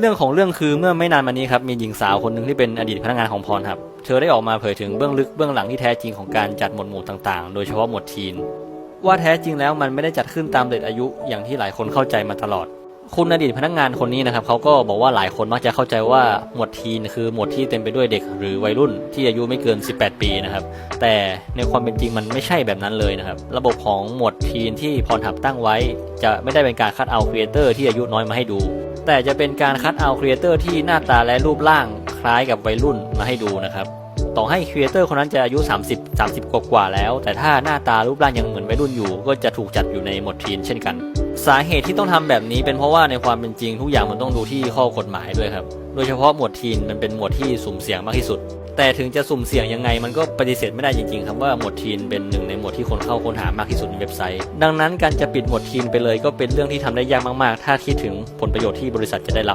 เรื่องของเรื่องคือเมื่อไม่นานมานี้ครับมีหญิงสาวคนหนึ่งที่เป็นอดีตพนักงานของพรครับ เธอได้ออกมาเผยถึงเบื้องลึกเบื้องหลังที่แท้จริงของการจัดหมวดหมู่ต่างๆ โดยเฉพาะหมวดทีน ว่าแท้จริงแล้วมันไม่ได้จัดขึ้นตามเด็กอายุอย่างที่หลายคนเข้าใจมาตลอด คุณอดีตพนักงานคนนี้นะครับเขาก็บอกว่าหลายคนมักจะเข้าใจว่าหมวดทีนคือหมวดที่เต็มไปด้วยเด็ก หรือวัยรุ่นที่อายุไม่เกิน 18 ปีนะครับแต่ในความเป็นจริงมันไม่ใช่แบบนั้นเลยนะครับระบบของหมวดทีนที่พรทับตั้งไว้ จะไม่ได้เป็นการคัดเอาครีเอเตอร์ที่อายุน้อยมาให้ดู แต่จะเป็นการคัดเอาครีเอเตอร์ที่หน้าตาและรูปร่างคล้ายกับวัยรุ่นมาให้ดูนะครับต่อให้ครีเอเตอร์คนนั้นจะอายุ 30 30 กว่ากว่าแล้ว แต่ถ้าหน้าตารูปร่างยังเหมือนวัยรุ่นอยู่ ก็จะถูกจัดอยู่ในหมวดทีนเช่นกัน สาเหตุที่ต้องทำแบบนี้เป็นเพราะว่าในความเป็นจริงทุกอย่างมันต้องดูที่ข้อกฎหมายด้วยครับ โดยเฉพาะหมวดทีนมันเป็นหมวดที่สุ่มเสี่ยงมากที่สุด แต่ถึงจะสุ่มเสี่ยงยังไงมันก็ปฏิเสธไม่ได้จริงๆ ครับว่าหมวดทีนเป็นหนึ่งในหมวดที่คนเข้าค้นหามากที่สุดในเว็บไซต์ ดังนั้นการจะปิดหมวดทีนไปเลยก็เป็นเรื่องที่ทำได้ยากมากๆ ถ้าคิดถึงผลประโยชน์ที่บริษัทจะได้รับ